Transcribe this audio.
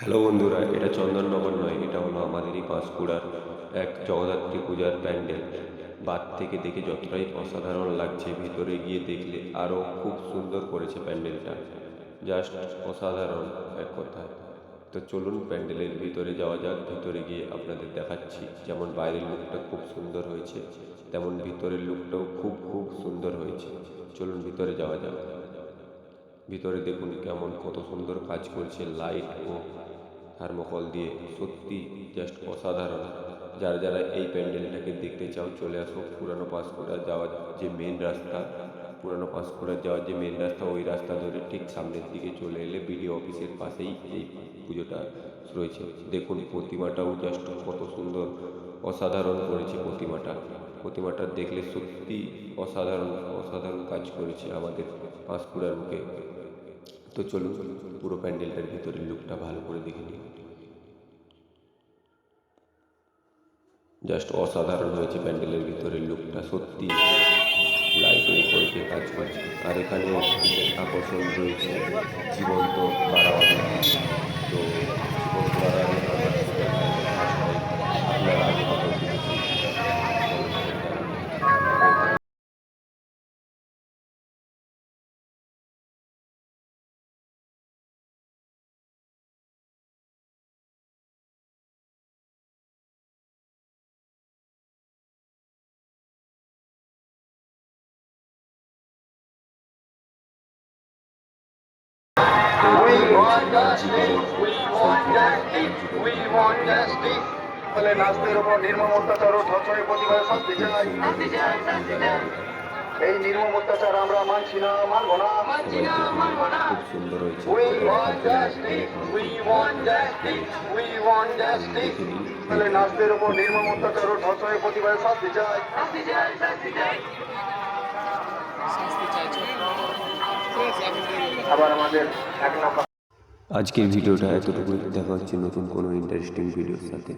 Hello বন্ধুরা, এটা চন্দননগর নয়, এটা হলো আমাদেরই পাঁশকুড়ার এক জগদ্ধাত্রী পূজার প্যান্ডেল। বাদ থেকে দেখে যতটাই অসাধারণ লাগছে, ভিতরে গিয়ে দেখলে আরও খুব সুন্দর করেছে প্যান্ডেলটা। জাস্ট অসাধারণ এক কথায় তো চলুন প্যান্ডেলের ভিতরে যাওয়া যাক, ভিতরে গিয়ে আপনাদের দেখাচ্ছি যেমন বাইরের লুকটা খুব সুন্দর হয়েছে, তেমন ভিতরের লুকটাও খুব খুব সুন্দর হয়েছে। চলুন ভিতরে যাওয়া যাক। ভিতরে দেখুন কেমন কত সুন্দর কাজ করছে লাইট ও থার্মোকল দিয়ে। সত্যি জাস্ট অসাধারণ। যারা যারা এই প্যান্ডেলটাকে দেখতে চাও, চলে আসো পুরানো পাঁশকুড়া যাওয়ার যে মেন রাস্তা। পুরানো পাঁশকুড়া যাওয়ার যে মেন রাস্তা, ওই রাস্তা ধরে ঠিক সামনের দিকে চলে এলে বিডিও অফিসের পাশেই এই পুজোটা রয়েছে। দেখুন প্রতিমাটাও জাস্ট কত সুন্দর, অসাধারণ করেছে প্রতিমাটা। প্রতিমাটা দেখলে সত্যি অসাধারণ অসাধারণ কাজ করেছে আমাদের পাঁশকুড়ার মুখে। তো চলুন, পুরো প্যান্ডেলটার ভিতরের লুকটা ভালো করে দেখে নিই। জাস্ট অসাধারণ হয়েছে প্যান্ডেলের ভিতরের লুকটা সত্যি। লাইটের উপরে কাজ করছে। আর এখানে আকর্ষণ রয়েছে জীবন্ত বাড়াবাড়ি তো জীবন্ত বাড়াবাড়ি ফলে নাস্তের উপর নির্মম অত্যাচার ও ধর্ষণের প্রতিবাদ চাই এই নির্মম অত্যাচার আমরা মানছি না মানব না খুব সুন্দর হয়েছে. ফলে নাস্তের উপর নির্মম অত্যাচার ও ধর্ষণের প্রতিবাদ শাস্তি চাই আবার আমাদের এক নম্বর আজকের ভিডিওটা এতটুকুই। দেখা হচ্ছে নতুন কোনো ইন্টারেস্টিং ভিডিওর সাথে।